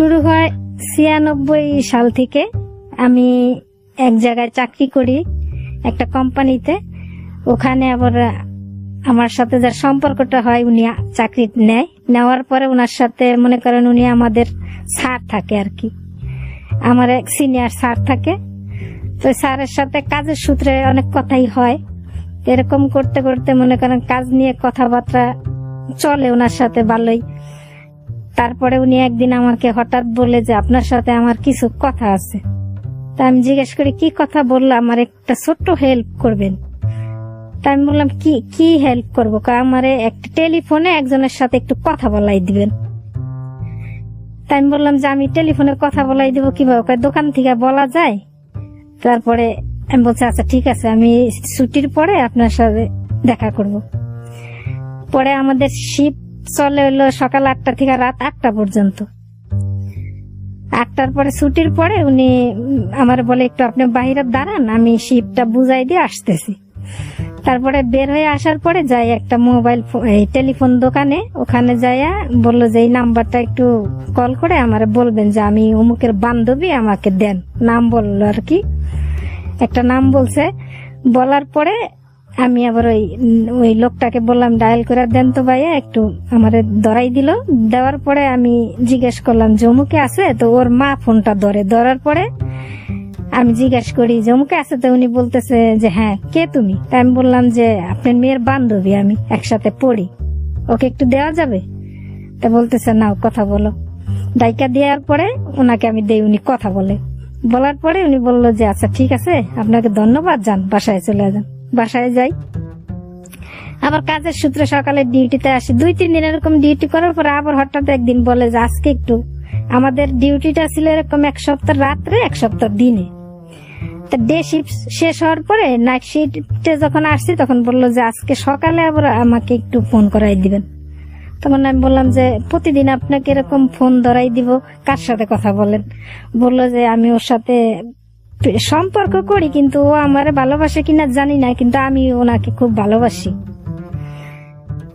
শুরু হয় ছিয়ানব্বই সাল থেকে। আমি এক জায়গায় চাকরি করি একটা কোম্পানিতে। ওখানে আবার আমার সাথে যার সম্পর্কটা হয় উনি চাকরি নেয়। নেওয়ার পরে ওনার সাথে মনে করেন উনি আমাদের স্যার থাকে আর কি। আমার এক সিনিয়র স্যার থাকে। তো স্যারের সাথে কাজের সূত্রে অনেক কথাই হয়। এরকম করতে করতে মনে করেন কাজ নিয়ে কথাবার্তা চলে ওনার সাথে ভালোই। তারপরে উনি একদিন আমাকে হঠাৎ বলে যে, আপনার সাথে আমার কিছু কথা আছে। তা আমি জিজ্ঞেস করি, কি কথা? বলল, আমার একটা ছোট্ট হেল্প করবেন। তা আমি বললাম, কি কি হেল্প করব? আমার একটা টেলিফোনে একজনের সাথে একটু কথা বলাই দিবেন। তাই আমি বললাম যে, আমি টেলিফোনে কথা বলাই দিব কীভাবে? দোকান থেকে বলা যায়। তারপরে আমি বলছি আচ্ছা ঠিক আছে, আমি ছুটির পরে আপনার সাথে দেখা করব। পরে আমাদের শিপ চলে হলো সকাল আটটা থেকে রাত আটটা পর্যন্ত। আটটার পরে ছুটির পরে উনি আমার বলে, একটু আপনি বাইরে দাঁড়ান, আমি শিপটা বুঝাই দিয়ে আসতেছি। তারপরে বের হয়ে আসার পরে যাই একটা মোবাইল টেলিফোন দোকানে। ওখানে যাইয়া বলল যে, এই নাম্বারটা একটু কল করে আমার বলবেন যে, আমি অমুকের বান্ধবী, আমাকে দেন। নাম বলল আর কি। একটা নাম বলছে। বলার পরে আমি আবার ওই ওই লোকটাকে বললাম, ডায়াল করে দেন তো ভাইয়া, একটু আমারে ধরাই দিল। দেওয়ার পরে আমি জিজ্ঞেস করলাম জমুকে আছে? তো ওর মা ফোনটা ধরে। ধরার পরে আমি জিজ্ঞেস করি জমুকে আছে? তো উনি বলতেছে যে হ্যাঁ কে তুমি? তা আমি বললাম যে, আপনার মেয়ের বান্ধবী, আমি একসাথে পড়ি। ওকে একটু দেওয়া যাবে? তা বলতেছে, নাও, কথা বলো। ডাইকা দেওয়ার পরে ওনাকে আমি দেই, উনি কথা বলে। বলার পরে উনি বলল যে আচ্ছা ঠিক আছে, আপনাকে ধন্যবাদ, যান, বাসায় চলে যান। বাসায় যাই। আবার কাজের সূত্রে সকালে ডিউটিতে আসি। দুই, তিন দিন এরকম ডিউটি করার পরে আবার হঠাৎ একদিন বলে যে আজকে একটু আমাদের ডিউটিটা ছিল এরকম এক সপ্তাহ রাত্রে, এক সপ্তাহ দিনে। তা ডে শিফট শেষ হওয়ার পরে নাইট শিফটে যখন আসছি, তখন বলল যে আজকে সকালে আবার আমাকে একটু ফোন করাই দিবেন। তখন আমি বললাম যে, প্রতিদিন আপনাকে এরকম ফোন ধরাই দিব। কার সাথে কথা বলেন? বলল যে, আমি ওর সাথে সম্পর্ক করি কিন্তু ও আমার ভালোবাসে কিনা জানি না কিন্তু আমি ওনাকে খুব ভালোবাসি।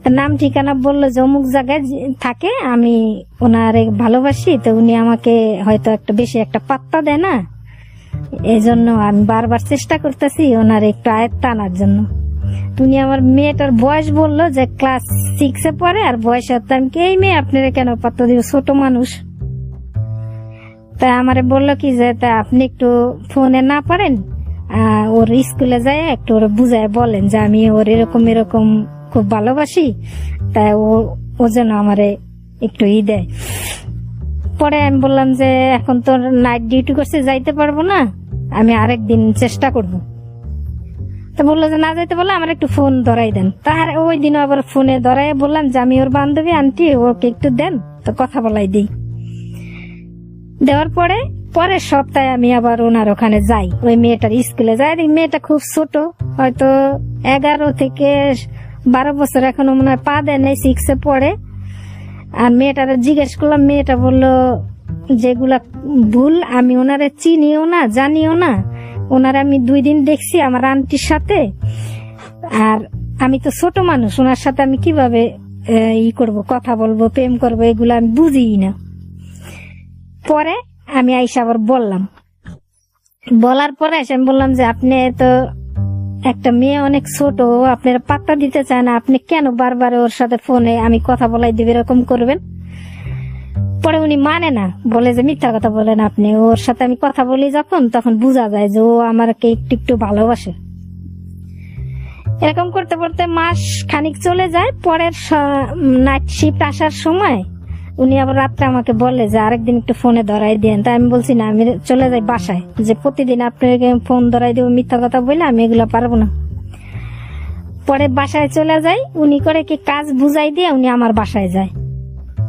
নাম ঠিকানা বলল যে অমুক জায়গায় থাকে আমি ওনারে ভালোবাসি তো উনি আমাকে হয়তো একটা বেশি একটা পাত্তা দেয় না। এই জন্য আমি বারবার চেষ্টা করতেছি ওনার একটু আয়ত্ত আনার জন্য। তুমি আমার মেয়েটার বয়স বলল যে ক্লাস সিক্সে পড়ে আর বয়স হতো আমি কি, এই মেয়ে আপনারা কেন পাত্তা দিব ছোট মানুষ? তা আমারে বলল কি যে, তা আপনি একটু ফোনে না পারেন ওর স্কুলে যায় একটু ওর বুঝায় বলেন যে আমি ওর এরকম এরকম খুব ভালোবাসি তাই ও ও যেন আমারে একটু ই দেয়। পরে আমি বললাম যে, এখন তো নাইট ডিউটি করছে, যাইতে পারব না, আমি আরেক দিন চেষ্টা করব। তো বলল যে, না যাইতে বললে আমার একটু ফোন ধরাই দেন। তার ওই দিন আবার ফোনে ধরাই বললাম যে, আমি ওর বান্ধবী, আন্টি, ওকে একটু দেন, তো কথা বলাই দিই। দেওয়ার পরে, পরের সপ্তাহে আমি আবার ওনার ওখানে যাই। ওই মেয়েটার স্কুলে যাই। মেয়েটা খুব ছোট। হয়তো এগারো থেকে বারো বছর এখনও মনে হয় পা দেয় নেই সিক্সে পড়ে। আর মেয়েটার জিজ্ঞেস করলাম, মেয়েটা বলল, যেগুলা ভুল, আমি ওনারে চিনিও না, জানিও না। ওনার আমি দুই দিন দেখছি আমার আন্টির সাথে। আর আমি তো ছোট মানুষ, ওনার সাথে আমি কীভাবে ই করব, কথা বলব, প্রেম করব, এগুলো আমি বুঝিই না। পরে আমি আইসা আবার বললাম। বলার পরে এসে আমি বললাম যে, আপনি তো একটা মেয়ে অনেক ছোট, আপনার পাত্তা দিতে চায় না, আপনি কেন বারবার ওর সাথে ফোনে আমি কথা বলাই দেব, এরকম করবেন? পরে উনি মানে না, বলে যে, মিথ্যা কথা বলেন আপনি, ওর সাথে আমি কথা বলি যখন, তখন বোঝা যায় যে ও আমাকে একটু একটু ভালোবাসে। এরকম করতে করতে মাস খানিক চলে যায়, পরের নাইট শিফট আসার সময় উনি আবার রাত্রে আমাকে বলে যে আরেকদিন একটু ফোনে ধরাই দেন। তাই আমি বলছি, না, আমি চলে যাই বাসায়। যে প্রতিদিন আপনাকে ফোন ধরাই দেবো মিথ্যা কথা বলে আমি এগুলো পারব না। পরে বাসায় চলে যাই। উনি করে কি কাজ বুঝাই দিয়ে উনি আমার বাসায় যায়।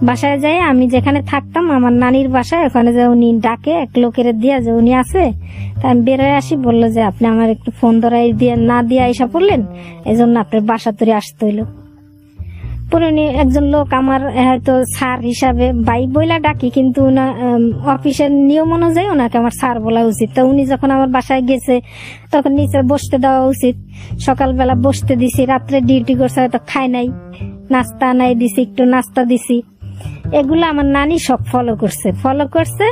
বাসায় যাই আমি যেখানে থাকতাম, আমার নানির বাসায়, ওখানে যে উনি ডাকে, এক লোকের দিয়া যে উনি আছে, তা আমি বেরোয় আসি, বলল যে, আপনি আমার একটু ফোন ধরাই দিয়ে, না দিয়ে আইসা পড়লেন এই জন্য আপনার বাসা তৈরি আসতে হইল। পরে উনি একজন লোক আমার হয়তো স্যার হিসাবে বাই বইলা ডাকি কিন্তু উম, অফিসের নিয়ম অনুযায়ী ওনাকে আমার স্যার বলা উচিত। তো উনি যখন আমার বাসায় গেছে তখন নিচে বসতে দেওয়া উচিত। সকালবেলা বসতে দিছি রাত্রে ডিউটি করছে হয়তো খাই নাই নাস্তা নাই দিছি একটু নাস্তা দিছি। এগুলো আমার নানি সব ফলো করছে। ফলো করছে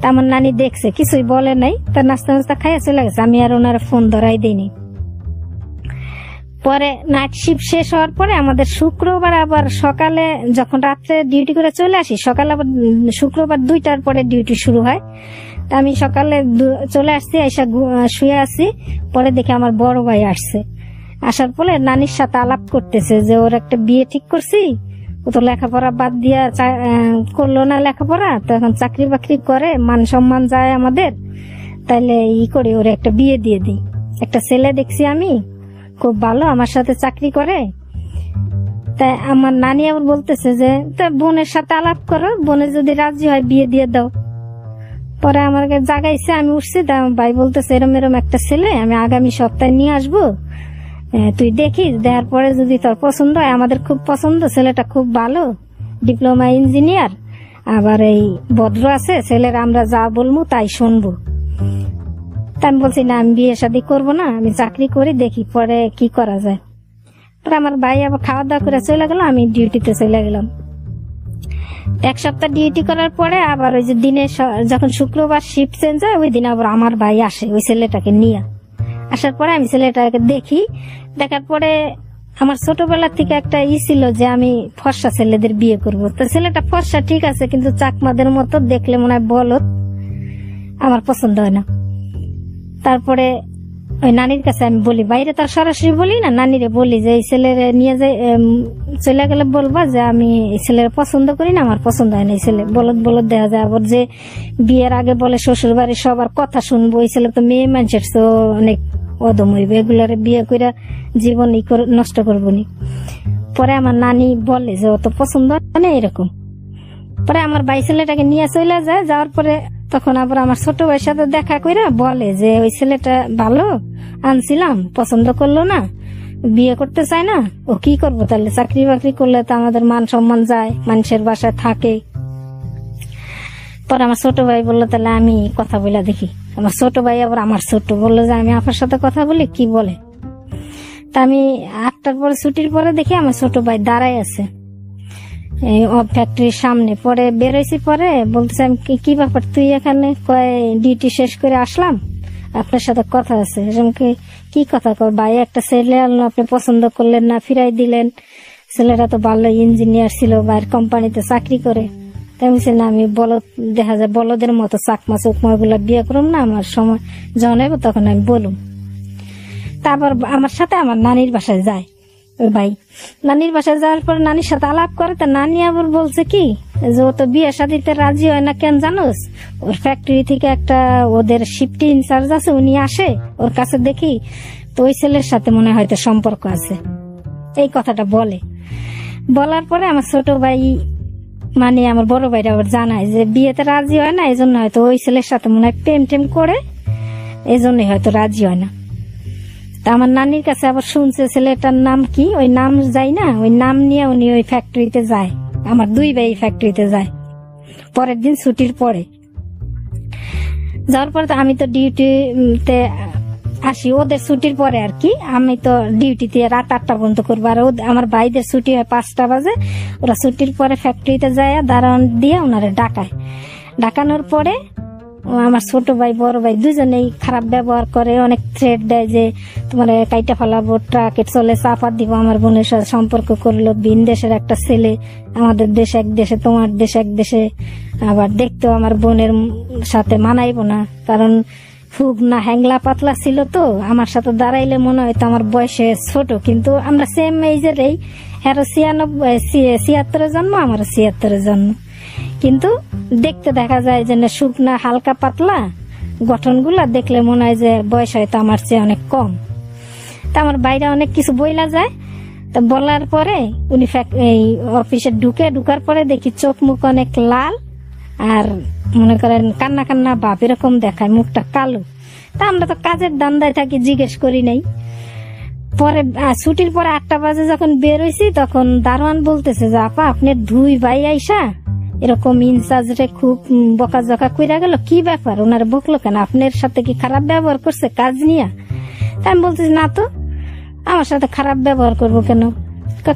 তা আমার নানি দেখছে কিছুই বলে নাই। তার নাস্তা নাস্তা খাইয়া চলে গেছে। আমি আর ওনার ফোন ধরাই দিইনি। পরে নাইট শিফট শেষ হওয়ার পরে আমাদের শুক্রবার আবার সকালে যখন রাত্রে ডিউটি করে চলে আসি, সকালে আবার শুক্রবার দুইটার পরে ডিউটি শুরু হয়। তা আমি সকালে চলে আসছি, এসে শুয়ে আসি পরে দেখে আমার বড় ভাই আসছে। আসার পরে নানির সাথে আলাপ করতেছে যে, ওর একটা বিয়ে ঠিক করছি? ও তো লেখাপড়া বাদ দিয়া করল না লেখাপড়া। তো এখন চাকরি বাকরি করে, মান সম্মান যায় আমাদের। তাইলে ই করে, ওর একটা বিয়ে দিয়ে দিই। একটা ছেলে দেখছি আমি। খুব ভালো, আমার সাথে চাকরি করে। তাই আমার নানি আবার বলতেছে যে, তা বোনের সাথে আলাপ করো বোনে যদি রাজি হয় বিয়ে দিয়ে দাও। পরে আমাকে জাগাইছে, আমি উঠছি, তা আমার ভাই বলতেছে, এরম এরম একটা ছেলে, আমি আগামী সপ্তাহে নিয়ে আসব। তুই দেখিস, দেওয়ার পরে যদি তোর পছন্দ হয়, আমাদের খুব পছন্দ, ছেলেটা খুব ভালো, ডিপ্লোমা ইঞ্জিনিয়ার। আবার এই ভদ্র আছে, ছেলের আমরা যা বলব তাই শুনব। তা আমি বলছি, না, আমি বিয়ে শাদি করব না, আমি চাকরি করি, দেখি পরে কি করা যায়। পরে আমার ভাই আবার খাওয়া দাওয়া করে চলে গেল, আমি ডিউটিতে চলে গেলাম। এক সপ্তাহ ডিউটি করার পরে আবার ওই যে দিনে যখন শুক্রবার শিফট চেঞ্জ হয়, ওই দিন আবার আমার ভাই আসে, ওই ছেলেটাকে নিয়ে। আসার পরে আমি ছেলেটাকে দেখি, দেখার পরে আমার ছোটবেলা থেকে একটা ই ছিল যে আমি ফর্সা ছেলেদের বিয়ে করব। তো ছেলেটা ফর্সা ঠিক আছে, কিন্তু চাকমাদের মতো দেখলে মনে হয় বলত আমার পছন্দ হয় না। তারপরে ওই নানির কাছে আমি বলি, বাইরে তার সরাসরি বলি না? নানিরে বলি যে, এই ছেলের নিয়ে যাই চলে গেলে বলবা যে, আমি এই ছেলের পছন্দ করি না, আমার পছন্দ হয় না এই ছেলে। বলদ বলদ দেখা যায়। আবার যে বিয়ের আগে বলে শ্বশুর বাড়ির সবার কথা শুনব, এই ছেলে তো মেয়ে মানুষের, তো অনেক অদম হইবে। এগুলারে বিয়ে করে জীবন ই নষ্ট করব নি। পরে আমার নানি বলে যে, অত পছন্দ না এরকম। পরে আমার ভাই ছেলেটাকে নিয়ে চলে যায়। যাওয়ার পরে তখন আবার আমার ছোট ভাইয়ের সাথে দেখা করে বলে যে, ওই ছেলেটা ভালো, আনছিলাম, পছন্দ করল না, বিয়ে করতে চায় না, ও কি করব? তাহলে চাকরি বাকরি করলে তো আমাদের মান সম্মান যায়, মানুষের বাসায় থাকে। পরে আমার ছোট ভাই বলল, তাহলে আমি কথা বলে দেখি। আমার ছোট ভাই আবার আমার ছোট বলল যে, আমি আপনার সাথে কথা বলি, কি বলে? তা আমি আটটার পরে, ছুটির পরে দেখি আমার ছোট ভাই দাঁড়াই আছে। এই ফ্যাক্টরির সামনে। পরে বেরোইছি পরে বলতেছে আমি কি- ব্যাপার? তুই এখানে কয় ডিউটি শেষ করে আসলাম? আপনার সাথে কথা আছে। এরকম কি- কথা কর ভাই? একটা ছেলে আনলো, আপনি পছন্দ করলেন না, ফিরাই দিলেন। ছেলেটা তো ভালো ইঞ্জিনিয়ার ছিল বাইরের কোম্পানিতে চাকরি করে। তাই বলছি, না, আমি বলদ, দেখা যায় বলদের মতো চাকমা চুকমা গুলা বিয়ে করুম না, আমার সময় যখন তখন আমি বলুম। তারপর আমার সাথে আমার নানির বাসায় যায়। ভাই। নানির বাসায় যাওয়ার পর নানির সাথে আলাপ করে, তা নানি আবার বলছে কি, যে ও তো বিয়ে শাদিতে রাজি হয় না কেন জানোস? ওর ফ্যাক্টরি থেকে একটা ওদের শিফটি ইনচার্জ আছে, উনি আসে, ওর কাছে দেখি তো ওই ছেলের সাথে মনে হয় হয়তো সম্পর্ক আছে। এই কথাটা বলে। বলার পরে আমার ছোট ভাই মানে আমার বড় ভাইরা আবার জানায় যে বিয়েতে রাজি হয় না এই জন্য হয়তো ওই ছেলের সাথে মনে হয় প্রেম টেম করে এই জন্যই হয়তো রাজি হয় না। তা আমার নানির কাছে আবার শুনছে, ছেলেটার নাম কি? ওই নাম যাই না? ওই নাম নিয়ে উনি ওই ফ্যাক্টরিতে যায়। আমার দুই ভাই ফ্যাক্টরিতে যায়। পরের দিন ছুটির পরে। যাওয়ার পরে তো আমি তো ডিউটিতে আসি। ওদের ছুটির পরে আর কি। আমি তো ডিউটিতে রাত আটটা পর্যন্ত করব। আর আমার ভাইদের ছুটি হয় পাঁচটা বাজে। ওরা ছুটির পরে ফ্যাক্টরিতে যায় দাঁড়ান দিয়ে ওনারে ডাকায়। ডাকানোর পরে আমার ছোট ভাই, বড় ভাই দুজনেই খারাপ ব্যবহার করে, অনেক থ্রেট দেয় যে তোমার কাইটা ফেলাবো ট্রাকে চলে চাপা দিব, আমার বোনের সাথে সম্পর্ক করল, ভিন দেশের একটা ছেলে, আমাদের দেশ এক দেশে, তোমার দেশ এক দেশে। আবার দেখতেও আমার বোনের সাথে মানাইবো না, কারণ খুব না হ্যাংলা পাতলা ছিল তো, আমার সাথে দাঁড়াইলে মনে হয় তো আমার বয়সে ছোট, কিন্তু আমরা সেম এইজের এই হ্যাঁ ছিয়ানব্বই ছিয়াত্তরের জন্ম আমার ছিয়াত্তরের জন্ম। কিন্তু দেখতে দেখা যায় যে শুকনা, হালকা, পাতলা গঠনগুলা দেখলে মনে হয় যে বয়স হয়তো আমার চেয়ে অনেক কম। তা আমার বাইরে অনেক কিছু বইলা যায়। তা বলার পরে উনি এই অফিসে ঢুকে, ঢুকার পরে দেখি চোখ মুখ অনেক লাল আর মনে করেন কান্না কান্না বাপ এরকম দেখায়, মুখটা কালো। তা আমরা তো কাজের দান্দায় থাকি, জিজ্ঞেস করি নাই। পরে ছুটির পরে আটটা বাজে যখন বের হয়েছি তখন দারোয়ান বলতেছে যে, আপা আপনার দুই ভাই আইসা এরকম ইনচার্জ রে খুব উম, বকাঝকা কইরা গেল কি ব্যাপার? ওনারা বকলো কেন? আপনার সাথে কি খারাপ ব্যবহার করছে কাজ নিয়ে? তা আমি বলতেছি না তো আমার সাথে খারাপ ব্যবহার করব কেন?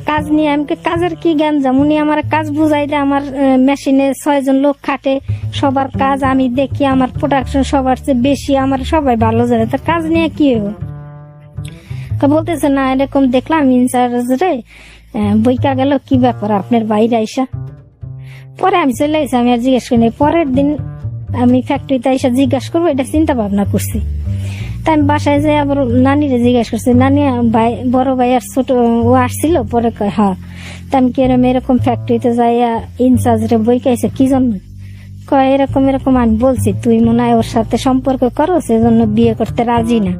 কাজ নিয়ে আমাকে কাজের কি জ্ঞান যাম উনি আমার কাজ বুঝাই দেয় আমার মেশিনে ছয়জন লোক খাটে সবার কাজ আমি দেখি আমার প্রোডাকশন সবার চেয়ে বেশি আমার সবাই ভালো জানে তা কাজ নিয়ে কি হব বলতেছে না এরকম দেখলাম ইনচার্জ রে বইকা গেল কি ব্যাপার? আপনার বাইরে আইসা। পরে আমি চলে গেছি আমি আর জিজ্ঞেস করিনি পরের দিন আমি ফ্যাক্টরিতে এসে জিজ্ঞাসা করব এটা চিন্তা ভাবনা করছি। তা আমি বাসায় যাই আবার নানিরে জিজ্ঞাসা করছি নানি ভাই বড় ভাই আর ছোট ও আসছিল? পরে কয় হ্যাঁ। তা আমি কি এরকম এরকম ফ্যাক্টরিতে যাইয়া ইনচার্জ রে বই খাইছে কি জন্য? কয় এরকম এরকম আমি বলছি তুই মনে হয় ওর সাথে সম্পর্ক করো সেজন্য বিয়ে করতে রাজি না।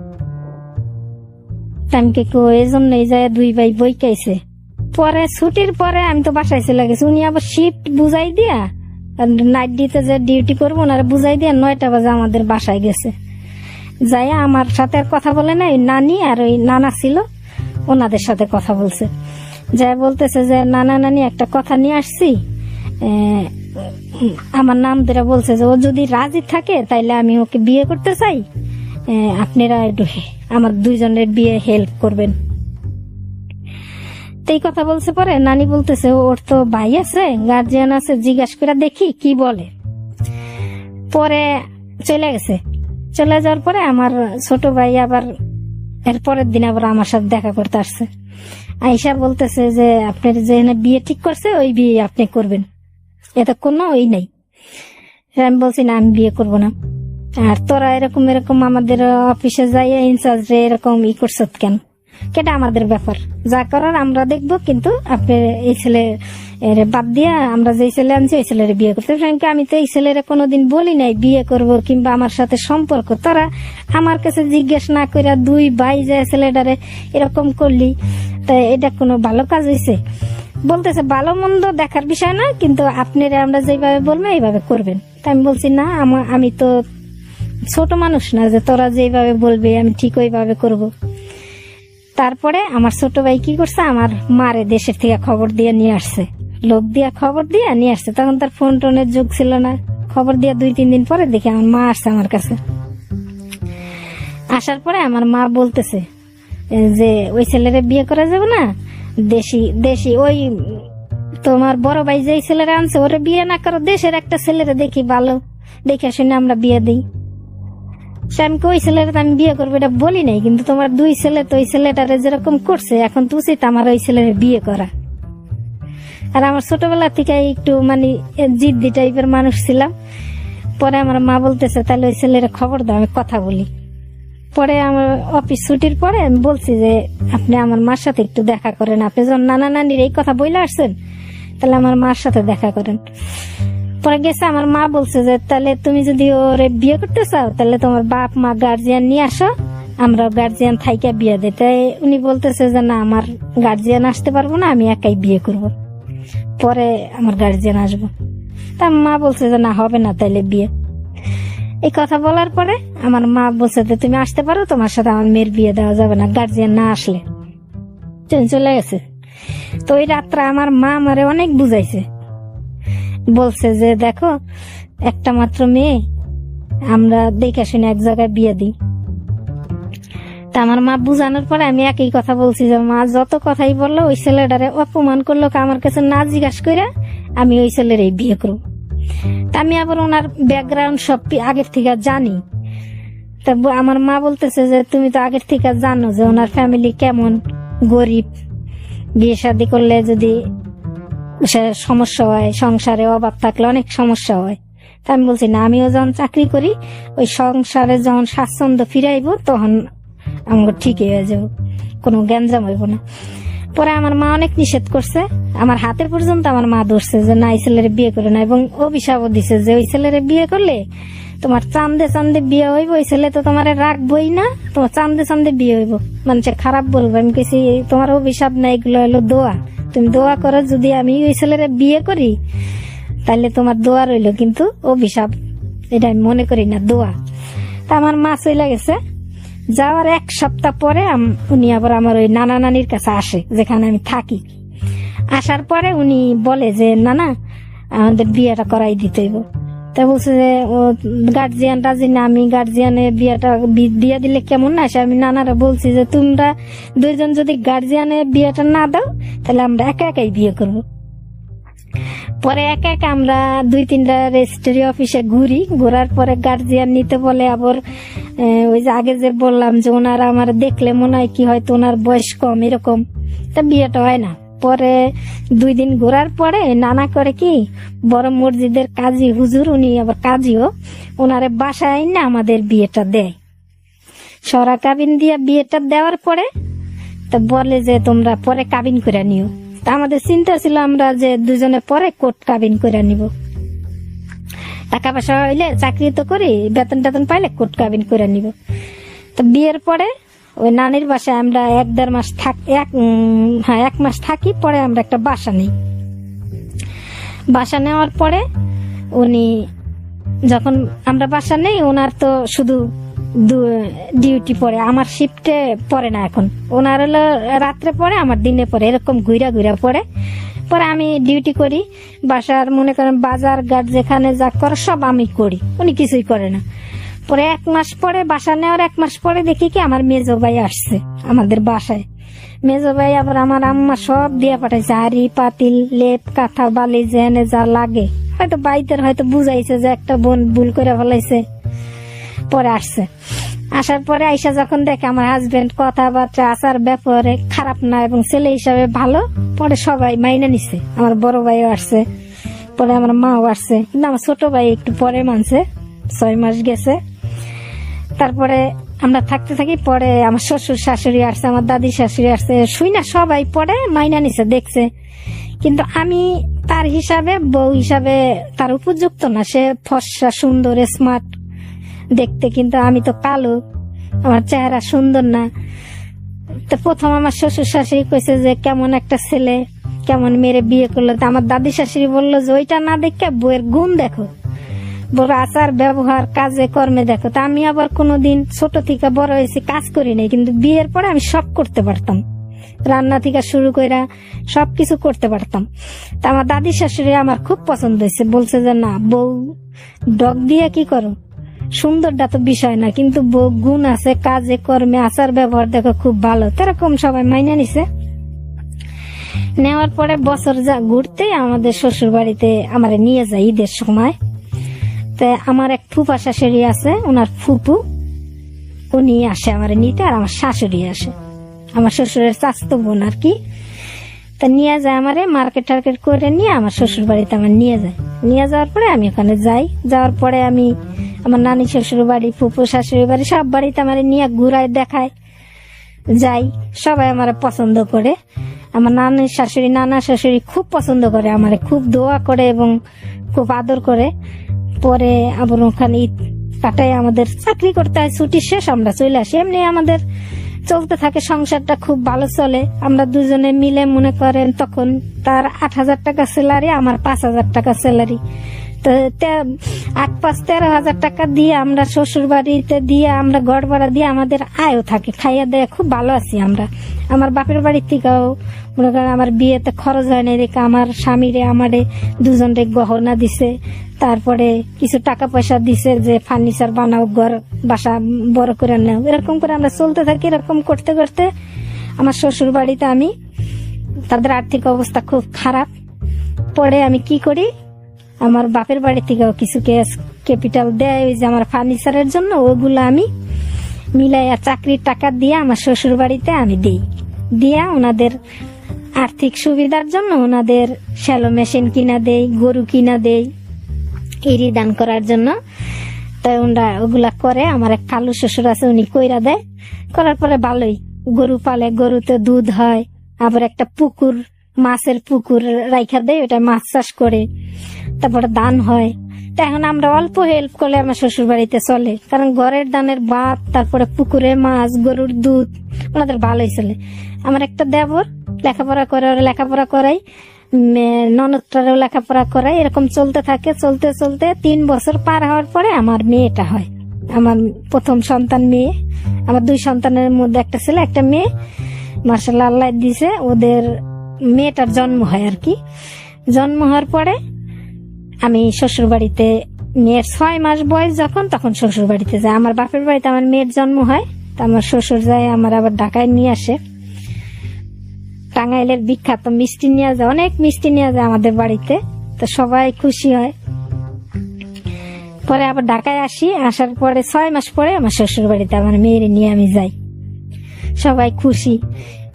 তা আমি কি কই, এই যায় দুই ভাই বই খাইছে। পরে, ছুটির পরে আমি তো বাসায় চলে গেছি। উনি আবার শিফট বুঝাই দিয়া নাইট ডিতে যে ডিউটি করব না বুঝাই দিয়া নয়টা বাজে আমাদের বাসায় গেছে। যাই আমার সাথে আর কথা বলে না ওই নানি আর ওই নানা ছিল, ওনাদের সাথে কথা বলছে। যাই বলতেছে যে, নানা, নানি, একটা কথা নিয়ে আসছি। আমার নাম ধরে বলছে যে, ও যদি রাজি থাকে, তাইলে আমি ওকে বিয়ে করতে চাই। আপনারা একটু আমার দুইজনের বিয়ে হেল্প করবেন। এই কথা বলছে পরে নানি বলতেছে, ওর তো ভাই আছে গার্জিয়ান আছে, জিজ্ঞাসা করে দেখি কি বলে। পরে চলে গেছে। চলে যাওয়ার পরে আমার ছোট ভাই আবার এর পরের দিন আবার আমার সাথে দেখা করতে আসছে। আইসা বলতেছে যে, আপনার যে বিয়ে ঠিক করছে, ওই বিয়ে আপনি করবেন। এটা কোনো ওই নাই। আমি বলছি, না, আমি বিয়ে করব না। আর তোরা এরকম এরকম আমাদের অফিসে যাই ইনচার্জ এরকম ই করছ কেন? কেটা আমাদের ব্যাপার। যা করার আমরা দেখব, কিন্তু আপনি এই ছেলে বাদ দিয়া আমরা যে ছেলে আনছি, ওই ছেলের বিয়ে করতে ফ্রেন্ডকে আমি তো এই ছেলের কোনোদিন বলি নাই, বিয়ে করব কিংবা আমার সাথে সম্পর্ক। তোরা আমার কাছে জিজ্ঞেস না করে দুই ভাই যে ছেলেটারে এরকম করলি, তা এটা কোনো ভালো কাজ হয়েছে বলতেছে, ভালো মন্দ দেখার বিষয় না, কিন্তু আপনারা আমরা যেভাবে বলব, এইভাবে করবেন। তা আমি বলছি, না, আমি তো ছোট মানুষ না, যে তোরা যেভাবে বলবে, আমি ঠিক ওইভাবে করব। তারপরে আমার ছোট ভাই কি করছে? আমার মারে দেশের থেকে খবর দিয়ে নিয়ে আসছে। লোক দিয়ে খবর দিয়ে নিয়ে আসছে। তখন তার ফোন টোনের যুগ ছিল না। খবর দিয়ে দুই, তিন দিন পরে দেখি আমার মা আসছে আমার কাছে। আসার পরে আমার মা বলতেছে যে ওই ছেলেরে বিয়ে করা যাবে না? দেশি দেশি, ওই তোমার বড় ভাই যেই ছেলেরা আনছে, ওরে বিয়ে না করো, দেশের একটা ছেলেরে দেখি ভালো। দেখে শুনে আমরা বিয়ে দিই। সে আমি ওই ছেলেটা আমি বিয়ে করব এটা বলি নাই, কিন্তু তোমার দুই ছেলে তো ওই ছেলেটারে যেরকম করছে, এখন তো উচিত আমার ওই ছেলের বিয়ে করা। আর আমার ছোটবেলা থেকে একটু মানে জিদ্দি টাইপের মানুষ ছিলাম। পরে আমার মা বলতেছে, তাহলে ওই ছেলের খবর দাও, আমি কথা বলি। পরে আমার অফিস ছুটির পরে আমি বলছি যে, আপনি আমার মার সাথে একটু দেখা করেন। আপনি যখন নানা নানির এই কথা বইলে আসছেন, তাহলে আমার মার সাথে দেখা করেন। পরে গেছে, আমার মা বলছে যে, তাহলে তুমি যদি ওরে বিয়ে করতে চাও, তাহলে তোমার বাপ, মা গার্জিয়ান নিয়ে আসো আমরা গার্জিয়ান থাইকা বিয়ে দিই। তাই উনি বলতেছে যে, না, আমার গার্জিয়ান আসতে পারব না, আমি একাই বিয়ে করব। পরে আমার গার্জিয়ান আসব। তা মা বলছে যে, না, হবে না, তাইলে বিয়ে। এই কথা বলার পরে আমার মা বলছে যে, তুমি আসতে পারো, তোমার সাথে আমার মেয়ের বিয়ে দেওয়া যাবে না গার্জিয়ান না আসলে। চলে গেছে। তো ওই রাত্রে আমার মা আমারে অনেক বুঝাইছে। বলছে যে, দেখো, একটা মাত্র মেয়ে, আমরা দেখে শুনে এক জায়গায় বিয়ে দিই। তা আমার মা বুঝানোর পরে আমি একই কথা বলছি যে, মা যত কথাই বলল, ওই ছেলেটারে অপমান করল, আমার কাছে না জিজ্ঞাসা করে আমি ওই ছেলের এই বিয়ে করব। তা আমি আবার ওনার ব্যাকগ্রাউন্ড সব আগের থেকে জানি। তা আমার মা বলতেছে যে, তুমি তো আগের থেকে জানো যে, ওনার ফ্যামিলি কেমন গরিব। বিয়ে শাদি করলে যদি সে সমস্যা হয়, সংসারে অভাব থাকলে অনেক সমস্যা হয়। তা আমি বলছি, না, আমিও যখন চাকরি করি, ওই সংসারে যখন স্বাচ্ছন্দ্য ফিরাইব, তখন আমাকে ঠিকই হয়ে যাব, কোনো গ্যাঞ্জাম হইব না। পরে আমার মা অনেক নিষেধ করছে। আমার হাতের পর্যন্ত আমার মা ধরছে যে, না, এই ছেলের বিয়ে করে না। এবং অভিশাপও দিছে যে, ওই ছেলের বিয়ে করলে তোমার চান্দে চান্দে বিয়ে হইব, ওই ছেলে তো তোমার রাখবই না, তোমার চান্দে চান্দে বিয়ে হইব। মানুষের খারাপ বলব। আমি কেছি তোমার অভিশাপ না, এগুলো হলো দোয়া। তুমি দোয়া করো, যদি আমি ওই ছেলের বিয়ে করি তাহলে তোমার দোয়া রইল। কিন্তু অভিশাপ, এটা আমি মনে করি না, দোয়া। তা আমার মা চলে গেছে। যাওয়ার এক সপ্তাহ পরে উনি আবার আমার ওই নানা নানির কাছে আসে, যেখানে আমি থাকি। আসার পরে উনি বলে যে, নানা, আমাদের বিয়েটা করাই দিতে হইব। তা বলছে যে, ও গার্জিয়ান রাজি না, আমি গার্জিয়ানে বিয়েটা বিয়ে দিলে কেমন না? আসে আমি নানারা বলছি যে, তোমরা দুইজন যদি গার্জিয়ানে বিয়েটা না দাও, তাহলে আমরা একা একাই বিয়ে করব। পরে একা একা আমরা দুই তিনটা রেজিস্ট্রি অফিসে ঘুরি। ঘোরার পরে গার্জিয়ান নিতে বলে আবার ওই যে আগে যে বললাম যে, ওনারা আমার দেখলে মনে হয় কি হয়তো ওনার বয়স কম, এরকম। তা বিয়েটা হয় না। পরে দুই দিন ঘোরার পরে নানা করে কি বড় মসজিদের কাজী হুজুর উনি আবার কাজীও ওনারে বাসায় না আমাদের বিয়েটা দেয়। সরা কাবিন দিয়ে বিয়েটা দেওয়ার পরে তা বলে যে তোমরা পরে কাবিন করে নিও। তা আমাদের চিন্তা ছিল আমরা যে দুজনে পরে কোট কাবিন করে নিব। টাকা পয়সা হইলে চাকরি তো করি বেতন টেতন পাইলে কোট কাবিন করে নিব। তো বিয়ের পরে ওই নানির বাসায় আমরা এক দেড় মাস থাক, এক হ্যাঁ এক মাস থাকি, পরে আমরা একটা বাসা নিই। বাসা নেওয়ার পরে উনি যখন আমরা বাসা নেই ওনার তো শুধু ডিউটি পড়ে আমার শিফটে পড়ে না এখন। ওনার হলো রাত্রে পড়ে আমার দিনে পড়ে এরকম ঘুরা ঘুরা পড়ে পরে আমি ডিউটি করি, বাসার মনে করেন বাজার, ঘাট যেখানে যা করে, সব আমি করি। উনি কিছুই করে না। পরে এক মাস পরে বাসা নেওয়ার এক মাস পরে দেখি কি আমার মেজো ভাই আসছে আমাদের বাসায়। মেজো ভাই আবার আমার আম্মা সব দিয়ে পাঠাইছে হাড়ি পাতিল, লেপ কাঁথা বালি জেনে যা লাগে। হয়তো বাইতের হয়তো বুঝাইছে যে একটা বোন ভুল করে ফেলাইছে। পরে আসছে। আসার পরে আইসা যখন দেখে আমার হাজবেন্ড কথাবার্তা, আচার ব্যাপারে খারাপ না এবং ছেলে হিসাবে ভালো, পরে সবাই মাইনে নিছে। আমার বড় ভাইও আসছে, পরে আমার মাও আসছে। কিন্তু আমার ছোট ভাই একটু পরে মানছে, ছয় মাস গেছে। তারপরে আমরা থাকতে থাকি, পরে আমার শ্বশুর, শাশুড়ি আসছে, আমার দাদি, শাশুড়ি আসছে, শুই না, সবাই পরে মাইনা নিছে, দেখছে। কিন্তু আমি তার হিসাবে, বউ হিসাবে তার উপযুক্ত না, সে ফর্সা, সুন্দর স্মার্ট দেখতে, কিন্তু আমি তো কালো, আমার চেহারা সুন্দর না। তো প্রথম আমার শ্বশুর, শাশুড়ি কইছে যে, কেমন একটা ছেলে, কেমন মেরে বিয়ে করল? আমার দাদি, শাশুড়ি বলল যে, ওইটা না দেখে বউয়ের গুণ দেখো। বড় আচার, ব্যবহার, কাজে, কর্মে দেখো। তা আমি আবার কোনোদিন ছোট থেকে বড় হয়েছি, কাজ করি নাই, কিন্তু বিয়ের পরে আমি সব করতে পারতাম। রান্না থেকে শুরু করে সবকিছু করতে পারতাম। তা আমার দাদি শাশুড়ি আমার খুব পছন্দ হয়েছে, বলছে যে, না, বউ, ডগ দিয়ে কি করো? সুন্দরটা তো বিষয় না, কিন্তু বউ, গুণ আছে, কাজে, কর্মে, আচার, ব্যবহার দেখো খুব ভালো। তেরকম সবাই মাইনে নিছে। নেওয়ার পরে বছর যা ঘুরতে আমাদের শ্বশুর বাড়িতে আমার নিয়ে যায় ঈদের সময়। আমার এক ফুপা শাশুড়ি আছে, ওনার ফুপু। উনি আসে আমার নিতে আর আমার শাশুড়ি আসে। আমার শ্বশুরের চাস্তো বোন আর কি। তা নিয়ে যায় আমারে, মার্কেট টার্কেট করে নিয়ে আমার শ্বশুর বাড়িতে আমার নিয়ে যায়। নিয়ে যাওয়ার পরে আমি ওখানে যাই। যাওয়ার পরে আমি আমার নানি শ্বশুর বাড়ি ফুপু শাশুড়ি বাড়ি সব বাড়িতে আমার নিয়ে ঘুরায়, দেখায়। যাই, সবাই আমার পছন্দ করে। আমার নানি শাশুড়ি, নানা শাশুড়ি খুব পছন্দ করে আমার, খুব দোয়া করে এবং খুব আদর করে। পরে আবার ওখানে ঈদ কাটায় আমাদের চাকরি করতে হয়, ছুটি শেষ, আমরা চলে আসি। এমনি আমাদের চলতে থাকে, সংসারটা খুব ভালো চলে। আমরা দুজনে মিলে মনে করেন তখন তার আট হাজার টাকা স্যালারি আমার পাঁচ হাজার টাকা স্যালারি তো আট পাঁচ তেরো হাজার টাকা দিয়ে আমরা শ্বশুর বাড়িতে দিয়ে আমরা ঘর ভাড়া দিয়ে আমাদের আয়ও থাকে, খাইয়া দেয়া খুব ভালো আছি আমরা। আমার বাপের বাড়ির থেকেও মনে করেন আমার বিয়েতে খরচ হয় না রেখে আমার স্বামীরে, আমারে দুজনরে গহনা দিছে। তারপরে কিছু টাকা পয়সা দিছে যে ফার্নিচার বানাও, ঘর, বাসা বড় করে নাও। এরকম করে আমরা চলতে থাকি, এরকম করতে করতে আমার শ্বশুর বাড়িতে আমি তাদের আর্থিক অবস্থা খুব খারাপ। পরে আমি কি করি? আমার বাপের বাড়ি থেকেও কিছু ক্যাশ ক্যাপিটাল দেয় ওই যে আমার ফার্নিচারের জন্য, ওগুলো আমি মিলাইয়া চাকরির টাকা দিয়ে আমার শ্বশুর বাড়িতে আমি দিই। দিয়া ওনাদের আর্থিক সুবিধার জন্য ওনাদের শ্যালো মেশিন কিনা দেই, গরু কিনা দেই। এরি দান করার জন্য। তাই ওনারা ওগুলা করে। আমার এক কালু শ্বশুর আছে, উনি কইরা দেয়। করার পরে ভালোই। গরু পালে, গরুতে দুধ হয়। আবার একটা পুকুর, মাছের পুকুর রাইখা দেয় ওটা মাছ চাষ করে। তারপরে দান হয়। তা এখন আমরা অল্প হেল্প করলে আমার শ্বশুর বাড়িতে চলে। কারণ ঘরের দানের ভাত, তারপরে পুকুরে মাছ, গরুর দুধ, ওনাদের ভালোই চলে। আমার একটা দেবর লেখাপড়া করে, ওরা লেখাপড়া করাই। ননদটারও লেখাপড়া করাই এরকম চলতে থাকে, চলতে চলতে তিন বছর পার হওয়ার পরে আমার মেয়েটা হয়। আমার প্রথম সন্তান মেয়ে। আমার দুই সন্তানের মধ্যে একটা ছেলে, একটা মেয়ে। মার্শাল্লাহ, আল্লাহ দিছে, ওদের মেয়েটার জন্ম হয় আর কি। জন্ম হওয়ার পরে আমি শ্বশুর বাড়িতে মেয়ের ছয় মাস বয়স যখন, তখন শ্বশুর বাড়িতে যায় আমার বাপের বাড়িতে আমার মেয়ের জন্ম হয়। আমার শ্বশুর যায়, আমার আবার ঢাকায় নিয়ে আসে। টাঙ্গাইলের বিখ্যাত মিষ্টি নিয়ে যায়, অনেক মিষ্টি নিয়ে যায় আমাদের বাড়িতে, তো সবাই খুশি হয়। পরে আবার ঢাকায় আসি, আসার পরে ছয় মাস পরে আমার শ্বশুর বাড়িতে আমার মেয়ের নিয়ে আমি যাই। সবাই খুশি।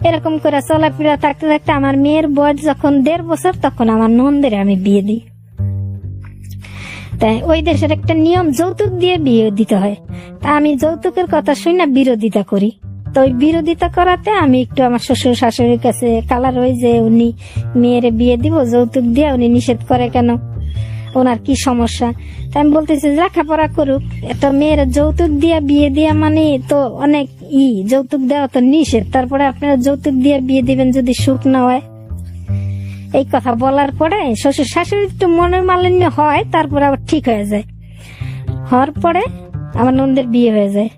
এরকম করে চলাফেরা থাকতে থাকতে আমার মেয়ের বয়স যখন দেড় বছর, তখন আমার নন্দের আমি বিয়ে দিই। তাই ওই দেশের একটা নিয়ম, যৌতুক দিয়ে বিয়ে দিতে হয়। তা আমি যৌতুকের কথা শুই না বিরোধিতা করি। তো বিরোধিতা করাতে আমি একটু আমার শ্বশুর শাশুড়ির কাছে কালার হই যে উনি মেয়েরে বিয়ে দিব, যৌতুক দিয়ে উনি নিষেধ করে কেন? ওনার কি সমস্যা? তাই আমি বলতেছি লেখাপড়া করুক, একটা মেয়ের যৌতুক দিয়া বিয়ে দিয়া মানে তো অনেক ই, যৌতুক দেওয়া তো নিষেধ। তারপরে আপনারা যৌতুক দিয়ে বিয়ে দিবেন যদি সুখ না হয়। এই কথা বলার পরে শ্বশুর শাশুড়ি একটু মনের মালিন্য হয়, তারপরে আবার ঠিক হয়ে যায়। হওয়ার পরে আমার নন্দের বিয়ে হয়ে যায়।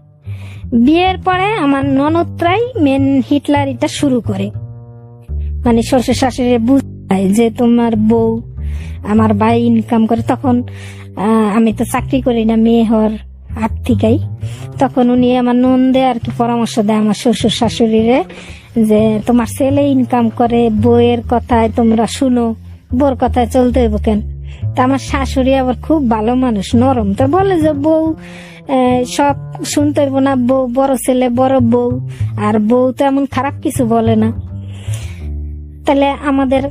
বিয়ের পরে আমার ননদরাই মেন হিটলারিটা শুরু করে। মানে শ্বশুর শাশুড়ি বুঝায় যে তোমার বউ আমার ভাই ইনকাম করে। তখন আমি তো চাকরি করি না, মেয়ে হওয়ার আগ থেকেই তখন উনি আমার নন নন্দে আর কি পরামর্শ দেয় আমার শ্বশুর শাশুড়িরে যে তোমার ছেলে ইনকাম করে, বউয়ের কথায় তোমরা শুনো বোর কথায় চলতে হইব কেন? তা আমার শাশুড়ি আবার খুব ভালো মানুষ, নরম। তো বলে যে বউ সব শুনতে হইব না, বউ, বড় ছেলে, বড় বউ, আর বউ তো এমন খারাপ কিছু বলে না। তাহলে আমাদের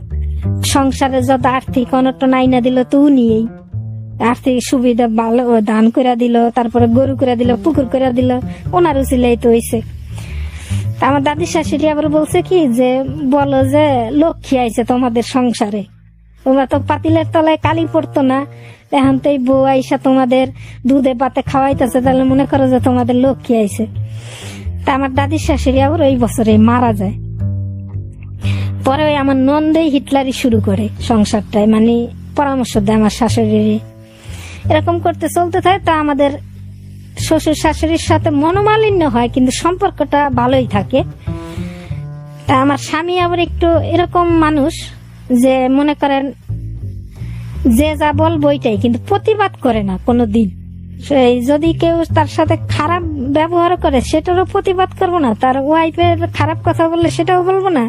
সংসারে যত আর্থিক অনটন আইনা দিল তো নিয়েই আর্থিক সুবিধা ভালো দান করে দিল, তারপরে গরু করে দিল, পুকুর করে দিল ওনার উচিলেই তো হইছে। আমার দাদি শাশুড়ি আবার বলছে কি যে, বলো যে, লক্ষ্মী আইছে তোমাদের সংসারে। তোমরা তো পাতিলের তলায় কালি পড়তো না এখন তো এই বউ আইসা তোমাদের দুধে পাতে খাওয়াইতেছে, তাহলে মনে করো যে তোমাদের লক্ষ্মী আইছে। তা আমার দাদির শাশুড়ি আবার ওই বছরে মারা যায়। পরে ওই আমার নন্দেই হিটলারি শুরু করে সংসারটায় মানে পরামর্শ দেয় আমার শাশুড়ির। এরকম করতে চলতে থাকে, তা আমাদের শ্বশুর শাশুড়ির সাথে মনোমালিন্য হয়, কিন্তু সম্পর্কটা ভালোই থাকে। তা আমার স্বামী আবার একটু এরকম মানুষ যে মনে করেন যে যা বল বইটাই, কিন্তু প্রতিবাদ করে না কোনো দিন যদি কেউ তার সাথে খারাপ ব্যবহার করে, সেটারও প্রতিবাদ করব না। তার ওয়াইফের খারাপ কথা বললে সেটাও বলব না।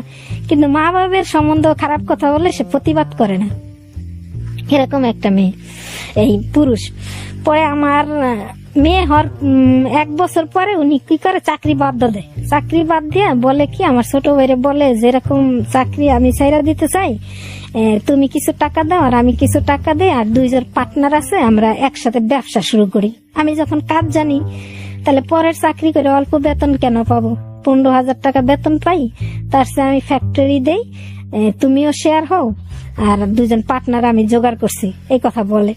কিন্তু মা বাবার সম্বন্ধ খারাপ কথা বললে সে প্রতিবাদ করে না। এরকম একটা মেয়ে, এই পুরুষ। পরে আমার মেয়ে হওয়ার এক বছর পরে উনি কি করে চাকরি বাদ দেয়। চাকরি বাদ দিয়ে বলে কি, আমার ছোট ভাইরে বলে, যেরকম চাকরি আমি ছাইরা দিতে চাই তুমি কিছু টাকা দাও আর আমি কিছু টাকা দেই আর দুইজন পার্টনার আছে, আমরা একসাথে ব্যবসা শুরু করি। আমি যখন কাজ জানি, তাহলে পরের চাকরি করে অল্প বেতন কেন পাবো? পনেরো হাজার টাকা বেতন পাই, তার চেয়ে আমি ফ্যাক্টরি দেই তুমিও শেয়ার হও, আর দুজন পার্টনার আমি জোগাড় করছি, এই কথা বলে।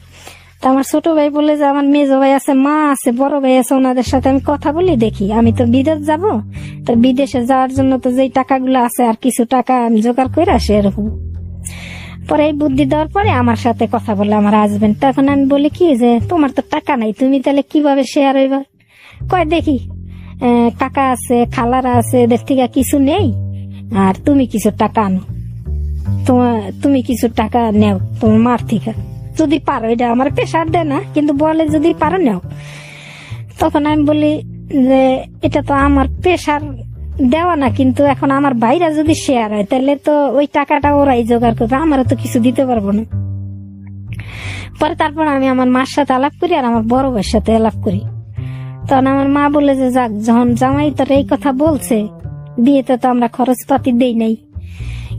তা আমার ছোট ভাই বলে যে, আমার মেজো ভাই আছে, মা আছে, বড় ভাই আছে, ওনাদের সাথে আমি কথা বলি, দেখি, আমি তো বিদেশ যাব, তো বিদেশে যাওয়ার জন্য তো যেই টাকাগুলো আছে আর কিছু টাকা আমি জোগাড় করে আসি এরকম পরে বুদ্ধি দেওয়ার পরে আমার সাথে কথা বলে আমার হাজবেন্ড তখন আমি বলি কি যে, তোমার তো টাকা নাই, তুমি তাহলে কীভাবে শেয়ার হইবা? কয়, দেখি কাকা আছে, খালারা আছে, এদের থেকে কিছু নেই, আর তুমি কিছু টাকা আনো। তোমার তুমি কিছু টাকা নেও তোমার মার থেকে। যদি পারো, এটা আমার প্রেশার দেয় না, কিন্তু বলে যদি পারো, নেও। তখন আমি বলি যে, এটা তো আমার প্রেশার দেওয়া না, কিন্তু এখন আমার বাইরে যদি শেয়ার হয়, তাহলে তো ওই টাকাটা ওরাই জোগাড় করবে আমারও তো কিছু দিতে পারব না। পরে তারপর আমি আমার মার সাথে আলাপ করি আর আমার বড় ভাইয়ের সাথে আলাপ করি। তখন আমার মা বলে যে, যাক, যখন জামাই তোর এই কথা বলছে, বিয়েতে তো আমরা খরচপাতি দেই নাই,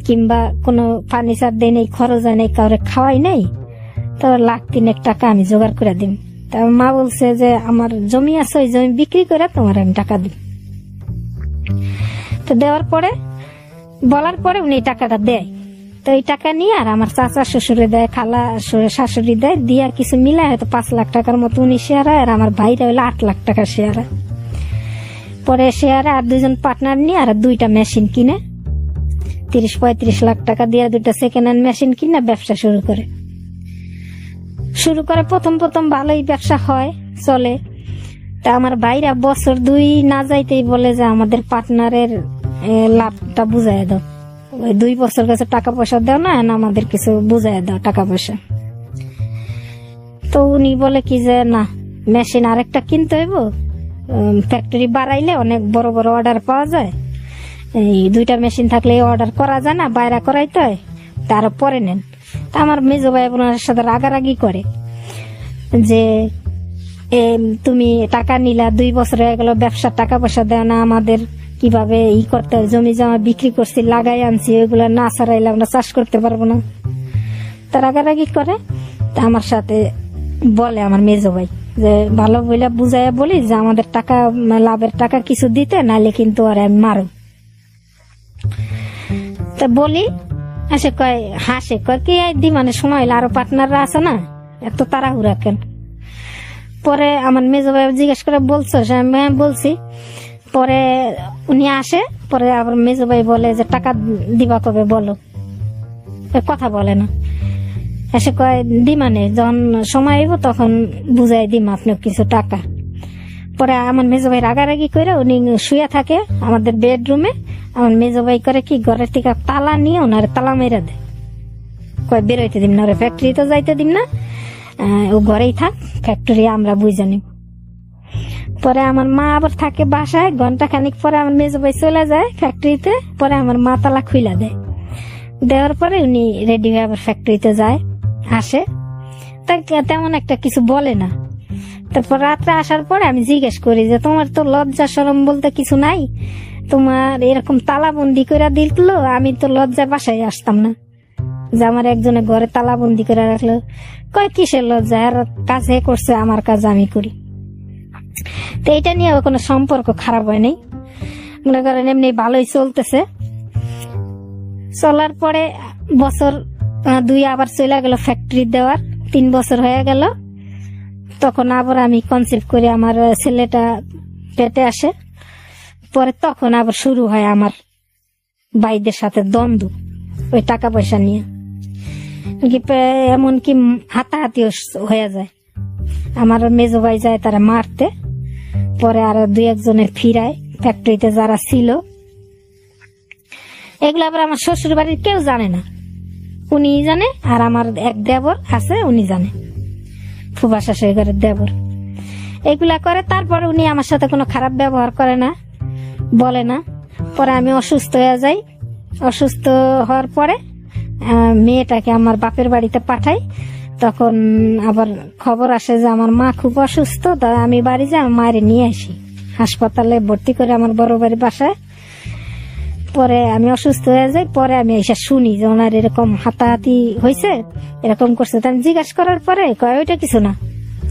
কিংবা কোনো ফার্নিচার দেই নাই, খরচ হয় নাই, কাউরে খাওয়াই নাই, তো লাখ তিনেক টাকা আমি জোগাড় করে দিম। তা মা বলছে যে, আমার জমি আছে, ওই জমি বিক্রি করে তোমার আমি টাকা দিই তো দেওয়ার পরে, বলার পরে উনি টাকাটা দেয়। তো এই টাকা নিয়ে আর আমার চাচা শ্বশুরে দেয়, খালা শাশুড়ি দেয়, দিয়ে আর কিছু মিলায় হয়তো পাঁচ লাখ টাকার মতো উনি শেয়ার হয়, আর আমার ভাইরা হইল আট লাখ টাকা শেয়ার হয়। পরে শেয়ারে আর দুজন পার্টনার নিয়ে আর দুইটা মেশিন কিনে। তিরিশ পঁয়ত্রিশ লাখ টাকা দিয়ে দুইটা সেকেন্ড হ্যান্ড মেশিন কিনে ব্যবসা শুরু করে। শুরু করে প্রথম প্রথম ভালোই ব্যবসা হয়, চলে। তা আমার ভাইরা বছর দুই না যাইতেই বলে যে আমাদের পার্টনারের লাভটা বুঝাই দাও। ওই দুই বছর কাছে টাকা পয়সা দাও না আমাদের কিছু বুঝাই দাও টাকা পয়সা। তো উনি বলে কি যে, না মেশিন আরেকটা কিনতে হইব। ফ্যাক্টরি বাড়াইলে অনেক বড় বড় অর্ডার পাওয়া যায়। এই দুইটা মেশিন থাকলে অর্ডার করা যায় না, বাইরে করাইতে হয় তার পরে নেন। তা আমার মেজো ভাই বোনের সাথে রাগারাগি করে যে তুমি টাকা নিলা, দুই বছর হয়ে গেল, ব্যবসার টাকা পয়সা দেয় না, আমাদের কীভাবে ই করতে জমি জমা বিক্রি করছি, লাগাই আনছি, ওইগুলো না ছাড়াইলে আমরা চাষ করতে পারব না। তা রাগারাগি করে, তা আমার সাথে বলে আমার মেজো ভাই, যে ভালো বইলা বুঝাইয়া বলি যে আমাদের টাকা, লাভের টাকা কিছু দিতে নাহলে কিন্তু আর আমি মারো তা বলি আসে কয়, হাসে, কয়, কি দি মানে সময় আরও পার্টনাররা আছে না? এত তাড়াহুড়া কেন? পরে আমার মেজো ভাই জিজ্ঞেস করে বলছো হ্যাঁ বলছি। পরে উনি আসে, পরে আবার মেজো ভাই বলে যে, টাকা দিবা কবে বলো? কথা বলে না। এসে কয় দিমানে যখন সময় আইব তখন বুঝাই দিম আপনি কিছু টাকা। পরে আমার মেজো ভাই রাগারাগি করে উনি শুয়ে থাকে আমাদের বেডরুমে। আমার মেজো ভাই করে কি, ঘরের থেকে তালা নিয়ে ওনার তালা মেরে দেয় কয়, বেরোইতে দিম না ওরে ফ্যাক্টরি তো যাইতে দিম না। ও ঘরেই থাক ফ্যাক্টরি আমরা বুঝে নিব। পরে আমার মা আবার থাকে বাসায় ঘণ্টা খানিক পরে আমার মেজো ভাই চলে যায় ফ্যাক্টরিতে পরে আমার মা তালা খুইলা দেয়। দেওয়ার পরে উনি রেডি হয়ে আবার ফ্যাক্টরিতে যায়, আসে। তেমন একটা কিছু বলে না। তারপর রাত্রে আসার পরে আমি জিজ্ঞেস করি যে, তোমার তো লজ্জা সরম বলতে কিছু নাই? তোমার এরকম তালাবন্দি করে দিল, আমি তো লজ্জা বাসায় আসতাম না। যে আমার একজনে ঘরে তালাবন্দি করে রাখল। কয়, কিসের লজ্জা? আর কাজ করছে, আমার কাজ আমি করি। তো এটা নিয়ে কোনো সম্পর্ক খারাপ হয় নাই। মনে করেন এমনি ভালোই চলতেছে। চলার পরে বছর দুই আবার চলে গেল ফ্যাক্টরি দেওয়ার। তিন বছর হয়ে গেল। তখন আবার আমি কনসেপ্ট করে আমার ছেলেটা পেটে আসে। পরে তখন আবার শুরু হয় আমার ভাইদের সাথে দ্বন্দ্ব, ওই টাকা পয়সা নিয়ে। এমনকি হাতাহাতিও হয়ে যায়। আমার মেজো ভাই যায় তারা মারতে, পরে আরও দুই একজনের ফিরায় ফ্যাক্টরিতে যারা ছিল। এগুলো আবার আমার শ্বশুর বাড়ির কেউ জানে না। উনি জানে আর আমার এক দেবর আছে, উনি জানে। ফুবা শাশুড়ি ঘরের দেবর। এগুলা করে তারপরে উনি আমার সাথে কোনো খারাপ ব্যবহার করে না, বলে না। পরে আমি অসুস্থ হয়ে যাই। অসুস্থ হওয়ার পরে মেয়েটাকে আমার বাপের বাড়িতে পাঠাই। তখন আবার খবর আসে যে আমার মা খুব অসুস্থ আমি বাড়ি যাই আমার মায়ের নিয়ে আসি। হাসপাতালে ভর্তি করে আমার বড় বাড়ি বাসায়। পরে আমি অসুস্থ হয়ে যাই পরে আমি এসে শুনি যে ওনার এরকম হাতাহাতি হয়েছে এরকম করছে। তা আমি জিজ্ঞাসা করার পরে কয় ওইটা কিছু না।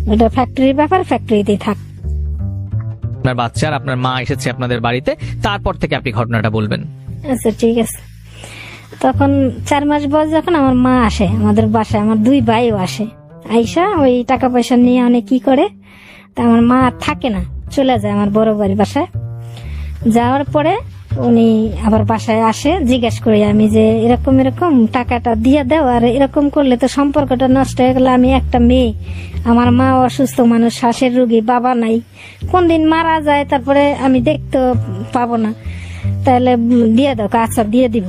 ওইটা ফ্যাক্টরির ব্যাপার ফ্যাক্টরিতেই থাক। আপনার বাচ্চা আর আপনার মা এসেছে আপনাদের বাড়িতে তারপর থেকে আপনি ঘটনাটা বলবেন। আচ্ছা ঠিক আছে। তখন চার মাস বয়স যখন আমার মা আসে, আমাদের বাসায়, আমার দুই ভাইও আসে। আইসা ওই টাকা পয়সা নিয়ে অনেক কি করে, তা আমার মা থাকে না, চলে যায় আমার বড় বাড়ির বাসায়। যাওয়ার পরে উনি আবার বাসায় আসে, জিজ্ঞেস করি আমি যে এরকম এরকম টাকাটা দিয়ে দাও, আর এরকম করলে তো সম্পর্কটা নষ্ট হয়ে গেলে, আমি একটা মেয়ে। আমার মা অসুস্থ মানুষ শ্বাসের রুগী, বাবা নাই। কোন দিন মারা যায়, তারপরে আমি দেখতে পাবো না। তাহলে দিয়ে দাও আচ্ছা দিয়ে দিব।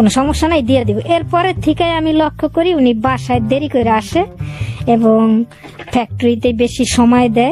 কোনো সমস্যা নাই, দিয়ে দিব। এরপরে থেকে আমি লক্ষ্য করি উনি বাসায় দেরি করে আসে এবং ফ্যাক্টরিতে বেশি সময় দেয়।